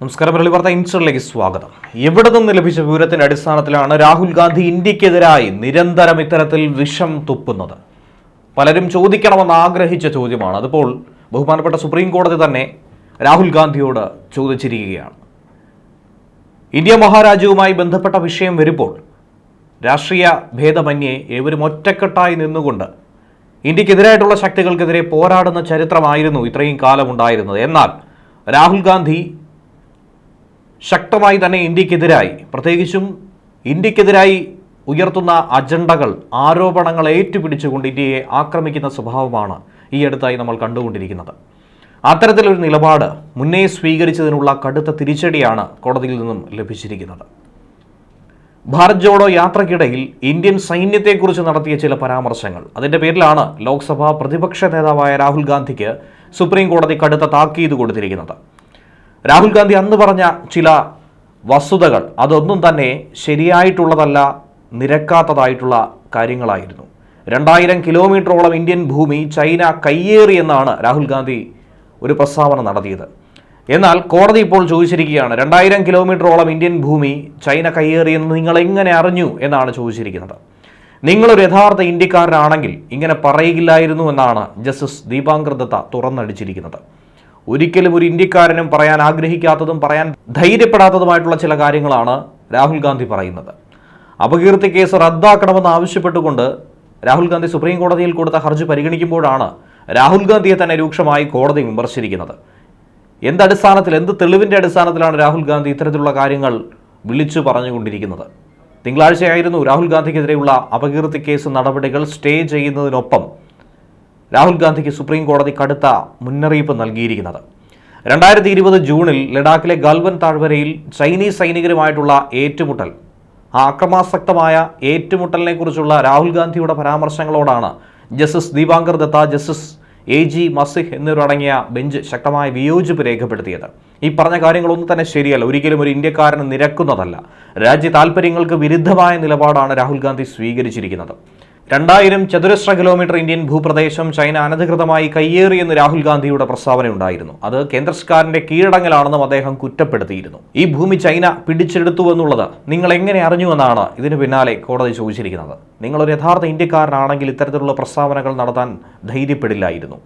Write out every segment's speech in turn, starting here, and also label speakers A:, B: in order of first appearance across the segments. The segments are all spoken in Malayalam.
A: നമസ്കാരം മുരളി വാർത്ത ഇൻസ്റ്ററിലേക്ക് സ്വാഗതം. എവിടെ നിന്ന് ലഭിച്ച വിവരത്തിന്റെ അടിസ്ഥാനത്തിലാണ് രാഹുൽ ഗാന്ധി ഇന്ത്യക്കെതിരായി നിരന്തരം ഇത്തരത്തിൽ വിഷം തുപ്പുന്നത്. പലരും ചോദിക്കണമെന്ന് ആഗ്രഹിച്ച ചോദ്യമാണ്. അതിപ്പോൾ ബഹുമാനപ്പെട്ട സുപ്രീം കോടതി തന്നെ രാഹുൽ ഗാന്ധിയോട് ചോദിച്ചിരിക്കുകയാണ്. ഇന്ത്യ മഹാരാജ്യവുമായി ബന്ധപ്പെട്ട വിഷയം വരുമ്പോൾ രാഷ്ട്രീയ ഭേദമന്യേ ഏവരും ഒറ്റക്കെട്ടായി നിന്നുകൊണ്ട് ഇന്ത്യക്കെതിരായിട്ടുള്ള ശക്തികൾക്കെതിരെ പോരാടുന്ന ചരിത്രമായിരുന്നു ഇത്രയും കാലം ഉണ്ടായിരുന്നത് എന്നാൽ രാഹുൽ ഗാന്ധി ശക്തമായി തന്നെ ഇന്ത്യക്കെതിരായി. പ്രത്യേകിച്ചും ഇന്ത്യക്കെതിരായി ഉയർത്തുന്ന അജണ്ടകൾ ആരോപണങ്ങൾ ഏറ്റുപിടിച്ചുകൊണ്ട് ഇന്ത്യയെ ആക്രമിക്കുന്ന സ്വഭാവമാണ് ഈ അടുത്തായി നമ്മൾ കണ്ടുകൊണ്ടിരിക്കുന്നത്. അത്തരത്തിലൊരു നിലപാട് മുന്നേ സ്വീകരിച്ചതിനുള്ള കടുത്ത തിരിച്ചടിയാണ് കോടതിയിൽ നിന്നും ലഭിച്ചിരിക്കുന്നത്. ഭാരത് ജോഡോ യാത്രയ്ക്കിടയിൽ ഇന്ത്യൻ സൈന്യത്തെക്കുറിച്ച് നടത്തിയ ചില പരാമർശങ്ങൾ. അതിന്റെ പേരിലാണ് ലോക്സഭാ പ്രതിപക്ഷ നേതാവായ രാഹുൽ ഗാന്ധിക്ക് സുപ്രീം കോടതി കടുത്ത താക്കീത് കൊടുത്തിരിക്കുന്നത്. രാഹുൽ ഗാന്ധി അന്ന് പറഞ്ഞ ചില വസ്തുതകൾ അതൊന്നും തന്നെ ശരിയായിട്ടുള്ളതല്ല നിരക്കാത്തതായിട്ടുള്ള കാര്യങ്ങളായിരുന്നു. രണ്ടായിരം കിലോമീറ്ററോളം ഇന്ത്യൻ ഭൂമി ചൈന കയ്യേറിയെന്നാണ് രാഹുൽ ഗാന്ധി ഒരു പ്രസ്താവന നടത്തിയത്. എന്നാൽ കോടതി ഇപ്പോൾ ചോദിച്ചിരിക്കുകയാണ് രണ്ടായിരം കിലോമീറ്ററോളം ഇന്ത്യൻ ഭൂമി ചൈന കയ്യേറിയെന്ന് നിങ്ങൾ എങ്ങനെ അറിഞ്ഞു എന്നാണ് ചോദിച്ചിരിക്കുന്നത്. നിങ്ങളൊരു യഥാർത്ഥ ഇന്ത്യക്കാരനാണെങ്കിൽ ഇങ്ങനെ പറയില്ലായിരുന്നു എന്നാണ് ജസ്റ്റിസ് ദീപാങ്കർ ദത്ത തുറന്നടിച്ചിരിക്കുന്നത്. ഒരിക്കലും ഒരു ഇന്ത്യക്കാരനും പറയാൻ ആഗ്രഹിക്കാത്തതും പറയാൻ ധൈര്യപ്പെടാത്തതുമായിട്ടുള്ള ചില കാര്യങ്ങളാണ് രാഹുൽ ഗാന്ധി പറയുന്നത്. അപകീർത്തി കേസ് റദ്ദാക്കണമെന്ന് ആവശ്യപ്പെട്ടുകൊണ്ട് രാഹുൽ ഗാന്ധി സുപ്രീം കോടതിയിൽ കൊടുത്ത ഹർജി പരിഗണിക്കുമ്പോഴാണ് രാഹുൽ ഗാന്ധിയെ തന്നെ രൂക്ഷമായി കോടതി വിമർശിച്ചിരിക്കുന്നത്. എന്തടിസ്ഥാനത്തിൽ എന്ത് തെളിവിന്റെ അടിസ്ഥാനത്തിലാണ് രാഹുൽ ഗാന്ധി ഇത്തരത്തിലുള്ള കാര്യങ്ങൾ വിളിച്ചു പറഞ്ഞുകൊണ്ടിരിക്കുന്നത്? തിങ്കളാഴ്ചയായിരുന്നു രാഹുൽ ഗാന്ധിക്കെതിരെയുള്ള അപകീർത്തി കേസ് നടപടികൾ സ്റ്റേ ചെയ്യുന്നതിനൊപ്പം രാഹുൽ ഗാന്ധിക്ക് സുപ്രീം കോടതി കടുത്ത മുന്നറിയിപ്പ് നൽകിയിരിക്കുന്നത്. രണ്ടായിരത്തി ഇരുപത് ജൂണിൽ ലഡാക്കിലെ ഗൽവൻ താഴ്വരയിൽ ചൈനീസ് സൈനികരുമായിട്ടുള്ള ഏറ്റുമുട്ടൽ. ആ അക്രമാസക്തമായ ഏറ്റുമുട്ടലിനെ കുറിച്ചുള്ള രാഹുൽ ഗാന്ധിയുടെ പരാമർശങ്ങളോടാണ് justice Dipankar Datta justice A G Masih എന്നിവരടങ്ങിയ ബെഞ്ച് ശക്തമായ വിയോജിപ്പ് രേഖപ്പെടുത്തിയത്. ഈ പറഞ്ഞ കാര്യങ്ങളൊന്നും തന്നെ ശരിയല്ല. ഒരിക്കലും ഒരു ഇന്ത്യക്കാരന് നിരക്കുന്നതല്ല. രാജ്യ താൽപ്പര്യങ്ങൾക്ക് വിരുദ്ധമായ നിലപാടാണ് രാഹുൽ ഗാന്ധി സ്വീകരിച്ചിരിക്കുന്നത്. രണ്ടായിരം ചതുരശ്ര കിലോമീറ്റർ ഇന്ത്യൻ ഭൂപ്രദേശം ചൈന അനധികൃതമായി കയ്യേറിയെന്ന് രാഹുൽ ഗാന്ധിയുടെ പ്രസ്താവനയുണ്ടായിരുന്നു അത് കേന്ദ്ര സർക്കാരിന്റെ കീഴടങ്ങലാണെന്നും അദ്ദേഹം കുറ്റപ്പെടുത്തിയിരുന്നു. ഈ ഭൂമി ചൈന പിടിച്ചെടുത്തു എന്നുള്ളത് നിങ്ങൾ എങ്ങനെ അറിഞ്ഞുവെന്നാണ് ഇതിനു പിന്നാലെ കോടതി ചോദിച്ചിരിക്കുന്നത്. നിങ്ങളൊരു യഥാർത്ഥ ഇന്ത്യക്കാരനാണെങ്കിൽ ഇത്തരത്തിലുള്ള പ്രസ്താവനകൾ നടത്താൻ ധൈര്യപ്പെടില്ലായിരുന്നു.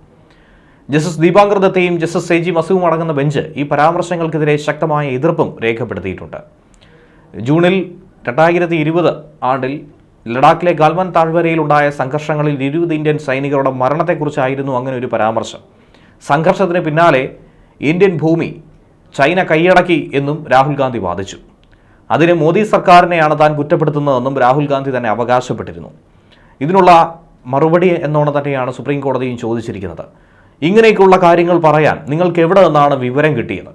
A: ജസ്റ്റിസ് ദീപാങ്കർ ദത്തയും ജസ്റ്റിസ് സെജി മസുവും അടങ്ങുന്ന ബെഞ്ച് ഈ പരാമർശങ്ങൾക്കെതിരെ ശക്തമായ എതിർപ്പും രേഖപ്പെടുത്തിയിട്ടുണ്ട്. ജൂണിൽ രണ്ടായിരത്തി ഇരുപത് ആണ്ടിൽ ലഡാക്കിലെ ഗാൽവൻ താഴ്വരയിൽ ഉണ്ടായ സംഘർഷങ്ങളിൽ ഇരുപത് ഇന്ത്യൻ സൈനികരുടെ മരണത്തെക്കുറിച്ചായിരുന്നു അങ്ങനെ ഒരു പരാമർശം. സംഘർഷത്തിന് പിന്നാലെ ഇന്ത്യൻ ഭൂമി ചൈന കൈയടക്കി എന്നും രാഹുൽ ഗാന്ധി വാദിച്ചു. അതിന് മോദി സർക്കാരിനെയാണ് താൻ കുറ്റപ്പെടുത്തുന്നതെന്നും രാഹുൽ ഗാന്ധി തന്നെ അവകാശപ്പെട്ടിരുന്നു. ഇതിനുള്ള മറുപടി എന്നോണം തന്നെയാണ് സുപ്രീം കോടതിയും ചോദിച്ചിരിക്കുന്നത്. ഇങ്ങനെയൊക്കെയുള്ള കാര്യങ്ങൾ പറയാൻ നിങ്ങൾക്ക് എവിടെ നിന്നാണ് വിവരം കിട്ടിയത്?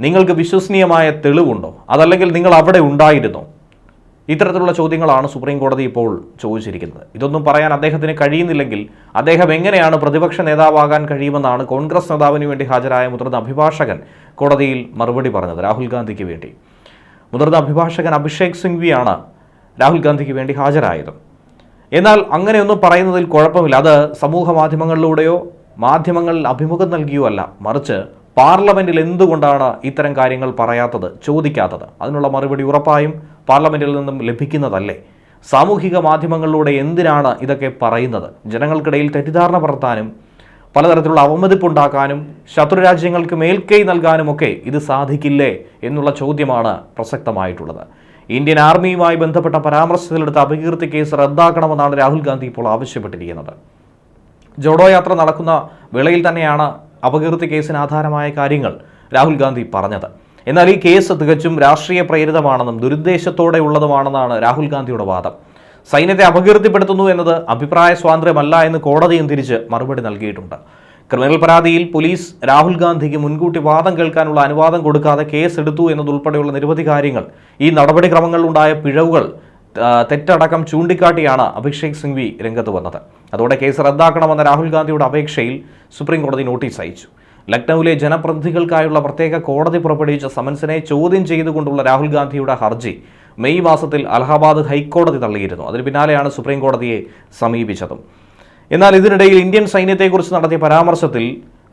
A: നിങ്ങൾക്ക് വിശ്വസനീയമായ തെളിവുണ്ടോ? അതല്ലെങ്കിൽ നിങ്ങൾ അവിടെ ഉണ്ടായിരുന്നോ? ഇത്തരത്തിലുള്ള ചോദ്യങ്ങളാണ് സുപ്രീം കോടതി ഇപ്പോൾ ചോദിച്ചിരിക്കുന്നത്. ഇതൊന്നും പറയാൻ അദ്ദേഹത്തിന് കഴിയുന്നില്ലെങ്കിൽ അദ്ദേഹം എങ്ങനെയാണ് പ്രതിപക്ഷ നേതാവാകാൻ കഴിയുമെന്നാണ് കോൺഗ്രസ് നേതാവിന് വേണ്ടി ഹാജരായ മുതിർന്ന അഭിഭാഷകൻ കോടതിയിൽ മറുപടി പറഞ്ഞത്. രാഹുൽ ഗാന്ധിക്ക് വേണ്ടി. മുതിർന്ന അഭിഭാഷകൻ അഭിഷേക് സിംഗ്വിയാണ് രാഹുൽ ഗാന്ധിക്ക് വേണ്ടി ഹാജരായത്. എന്നാൽ അങ്ങനെയൊന്നും പറയുന്നതിൽ കുഴപ്പമില്ല. അത് സമൂഹ മാധ്യമങ്ങളിലൂടെയോ മാധ്യമങ്ങളിൽ അഭിമുഖം നൽകിയോ അല്ല. മറിച്ച് പാർലമെന്റിൽ എന്തുകൊണ്ടാണ് ഇത്തരം കാര്യങ്ങൾ പറയാത്തത് ചോദിക്കാത്തത്? അതിനുള്ള മറുപടി ഉറപ്പായും പാർലമെന്റിൽ നിന്നും ലഭിക്കുന്നതല്ലേ? സാമൂഹിക മാധ്യമങ്ങളിലൂടെ എന്തിനാണ് ഇതൊക്കെ പറയുന്നത്? ജനങ്ങൾക്കിടയിൽ തെറ്റിദ്ധാരണ പടർത്താനും പലതരത്തിലുള്ള അവമതിപ്പുണ്ടാക്കാനും ശത്രുരാജ്യങ്ങൾക്ക് മേൽക്കൈ നൽകാനുമൊക്കെ ഇത് സാധിക്കില്ലേ എന്നുള്ള ചോദ്യമാണ് പ്രസക്തമായിട്ടുള്ളത്. ഇന്ത്യൻ ആർമിയുമായി ബന്ധപ്പെട്ട പരാമർശത്തിലെടുത്ത അപകീർത്തി കേസ് റദ്ദാക്കണമെന്നാണ് രാഹുൽ ഗാന്ധി ഇപ്പോൾ ആവശ്യപ്പെട്ടിരിക്കുന്നത്. ജോഡോ യാത്ര നടക്കുന്ന വേളയിൽ തന്നെയാണ് അപകീർത്തി കേസിന് ആധാരമായ കാര്യങ്ങൾ രാഹുൽ ഗാന്ധി പറഞ്ഞത്. എന്നാൽ ഈ കേസ് തികച്ചും രാഷ്ട്രീയ പ്രേരിതമാണെന്നും ദുരുദ്ദേശത്തോടെ ഉള്ളതുമാണെന്നാണ് രാഹുൽ ഗാന്ധിയുടെ വാദം. സൈന്യത്തെ അപകീർത്തിപ്പെടുത്തുന്നു എന്നത് അഭിപ്രായ സ്വാതന്ത്ര്യമല്ല എന്ന് കോടതിയും തിരിച്ച് മറുപടി നൽകിയിട്ടുണ്ട്. ക്രിമിനൽ പരാതിയിൽ പോലീസ് രാഹുൽ ഗാന്ധിക്ക് മുൻകൂട്ടി വാദം കേൾക്കാനുള്ള അനുവാദം കൊടുക്കാതെ കേസ് എടുത്തു എന്നതുൾപ്പെടെയുള്ള നിരവധി കാര്യങ്ങൾ ഈ നടപടിക്രമങ്ങളിലുണ്ടായ പിഴവുകൾ തെറ്റടക്കം ചൂണ്ടിക്കാട്ടിയാണ് അഭിഷേക് സിംഗ്വി രംഗത്ത് വന്നത്. അതോടെ കേസ് റദ്ദാക്കണമെന്ന രാഹുൽ ഗാന്ധിയുടെ അപേക്ഷയിൽ സുപ്രീം കോടതി നോട്ടീസ് അയച്ചു. ലക്നൌവിലെ ജനപ്രതിനിധികൾക്കായുള്ള പ്രത്യേക കോടതി പുറപ്പെടുവിച്ച സമൻസിനെ ചോദ്യം ചെയ്തുകൊണ്ടുള്ള രാഹുൽ ഗാന്ധിയുടെ ഹർജി മെയ് മാസത്തിൽ അലഹാബാദ് ഹൈക്കോടതി തള്ളിയിരുന്നു. അതിന് പിന്നാലെയാണ് സുപ്രീം കോടതിയെ സമീപിച്ചതും. എന്നാൽ ഇതിനിടയിൽ ഇന്ത്യൻ സൈന്യത്തെക്കുറിച്ച് നടത്തിയ പരാമർശത്തിൽ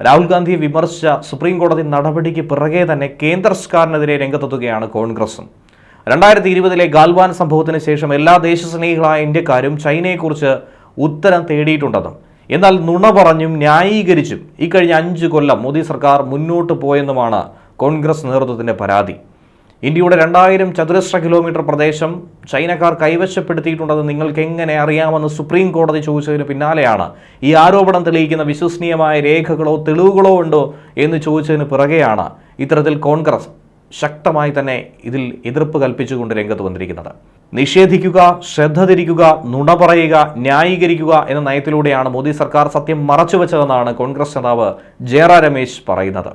A: രാഹുൽ ഗാന്ധിയെ വിമർശിച്ച സുപ്രീം കോടതി നടപടിക്ക് പിറകെ തന്നെ കേന്ദ്ര സർക്കാരിനെതിരെ രംഗത്തെത്തുകയാണ് കോൺഗ്രസും. രണ്ടായിരത്തി ഇരുപതിലെ ഗാൽവാൻ സംഭവത്തിന് ശേഷം എല്ലാ ദേശസ്നേഹികളായ ഇന്ത്യക്കാരും ചൈനയെക്കുറിച്ച് ഉത്തരം തേടിയിട്ടുണ്ടെന്നും എന്നാൽ നുണ പറഞ്ഞും ന്യായീകരിച്ചും ഇക്കഴിഞ്ഞ അഞ്ച് കൊല്ലം മോദി സർക്കാർ മുന്നോട്ട് പോയെന്നുമാണ് കോൺഗ്രസ് നേതൃത്വത്തിന്റെ പരാതി. ഇന്ത്യയുടെ രണ്ടായിരം ചതുരശ്ര കിലോമീറ്റർ പ്രദേശം ചൈനക്കാർ കൈവശപ്പെടുത്തിയിട്ടുണ്ടെന്ന് നിങ്ങൾക്ക് എങ്ങനെ അറിയാമെന്ന് സുപ്രീം കോടതി ചോദിച്ചതിന് പിന്നാലെയാണ് ഈ ആരോപണം തെളിയിക്കുന്ന വിശ്വസനീയമായ രേഖകളോ തെളിവുകളോ ഉണ്ടോ എന്ന് ചോദിച്ചതിന് പിറകെയാണ് ഇത്തരത്തിൽ കോൺഗ്രസ് ശക്തമായി തന്നെ ഇതിൽ എതിർപ്പ് കൽപ്പിച്ചുകൊണ്ട് രംഗത്ത് വന്നിരിക്കുന്നത്. നിഷേധിക്കുക ശ്രദ്ധ തിരിക്കുക നുണ പറയുക ന്യായീകരിക്കുക എന്ന നയത്തിലൂടെയാണ് മോദി സർക്കാർ സത്യം മറച്ചുവെച്ചതെന്നാണ് കോൺഗ്രസ് നേതാവ് ജയറാ രമേശ് പറയുന്നത്.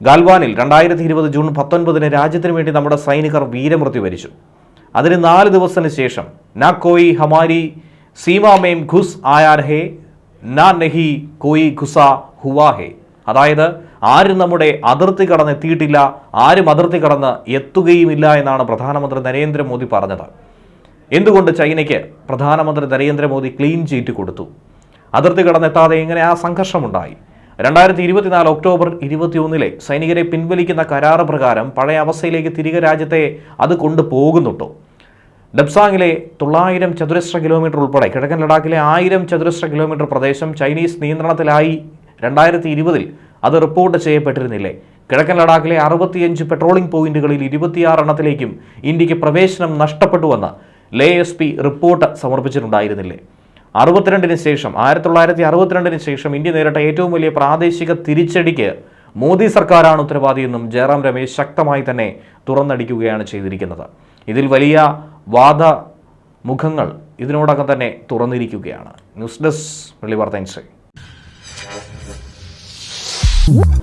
A: ഗാൽവാനിൽ രണ്ടായിരത്തി ഇരുപത് ജൂൺ പത്തൊൻപതിന് രാജ്യത്തിന് വേണ്ടി നമ്മുടെ സൈനികർ വീരമൃത്യു വരിച്ചു. അതിന് നാല് ദിവസത്തിന് ശേഷം നാ കോയി ഹമാരി സീമാമേം ഖുസ് ആയാർ ഹേ നാ നെഹി കോയി ഖുസ ഹുവാ അതായത് ആരും നമ്മുടെ അതിർത്തി കടന്ന് എത്തിയിട്ടില്ല ആരും അതിർത്തി കടന്ന് എത്തുകയുമില്ല എന്നാണ് പ്രധാനമന്ത്രി നരേന്ദ്രമോദി പറഞ്ഞത്. എന്തുകൊണ്ട് ചൈനയ്ക്ക് പ്രധാനമന്ത്രി നരേന്ദ്രമോദി ക്ലീൻ ചീറ്റ് കൊടുത്തു? അതിർത്തി കടന്നെത്താതെ എങ്ങനെ ആ സംഘർഷമുണ്ടായി? രണ്ടായിരത്തി ഇരുപത്തിനാല് ഒക്ടോബർ ഇരുപത്തിയൊന്നിലെ സൈനികരെ പിൻവലിക്കുന്ന കരാറ് പ്രകാരം പഴയ അവസ്ഥയിലേക്ക് തിരികെ രാജ്യത്തെ അത് കൊണ്ടുപോകുന്നുണ്ടോ? ഡബ്സാങ്ങിലെ തൊള്ളായിരം ചതുരശ്ര കിലോമീറ്റർ ഉൾപ്പെടെ കിഴക്കൻ ലഡാക്കിലെ ആയിരം ചതുരശ്ര കിലോമീറ്റർ പ്രദേശം ചൈനീസ് നിയന്ത്രണത്തിലായി. രണ്ടായിരത്തി ഇരുപതിൽ അത് റിപ്പോർട്ട് ചെയ്യപ്പെട്ടിരുന്നില്ലേ? കിഴക്കൻ ലഡാക്കിലെ അറുപത്തിയഞ്ച് പെട്രോളിംഗ് പോയിന്റുകളിൽ ഇരുപത്തിയാറ് എണ്ണത്തിലേക്കും ഇന്ത്യയ്ക്ക് പ്രവേശനം നഷ്ടപ്പെട്ടുവെന്ന് ലേ എസ് പി റിപ്പോർട്ട് സമർപ്പിച്ചിട്ടുണ്ടായിരുന്നില്ലേ? അറുപത്തിരണ്ടിന് ശേഷം ആയിരത്തി തൊള്ളായിരത്തി അറുപത്തിരണ്ടിന് ശേഷം ഇന്ത്യ നേരിട്ട ഏറ്റവും വലിയ പ്രാദേശിക തിരിച്ചടിക്ക് മോദി സർക്കാരാണ് ഉത്തരവാദിയെന്നും ജയറാം രമേശ് ശക്തമായി തന്നെ തുറന്നടിക്കുകയാണ് ചെയ്തിരിക്കുന്നത്. ഇതിൽ വലിയ വാദ മുഖങ്ങൾ ഇതിനോടകം തന്നെ തുറന്നിരിക്കുകയാണ്. ന്യൂസ് ഡെസ്ക് വെള്ളി വാർത്ത ഇൻസ്ട്രീ Woo!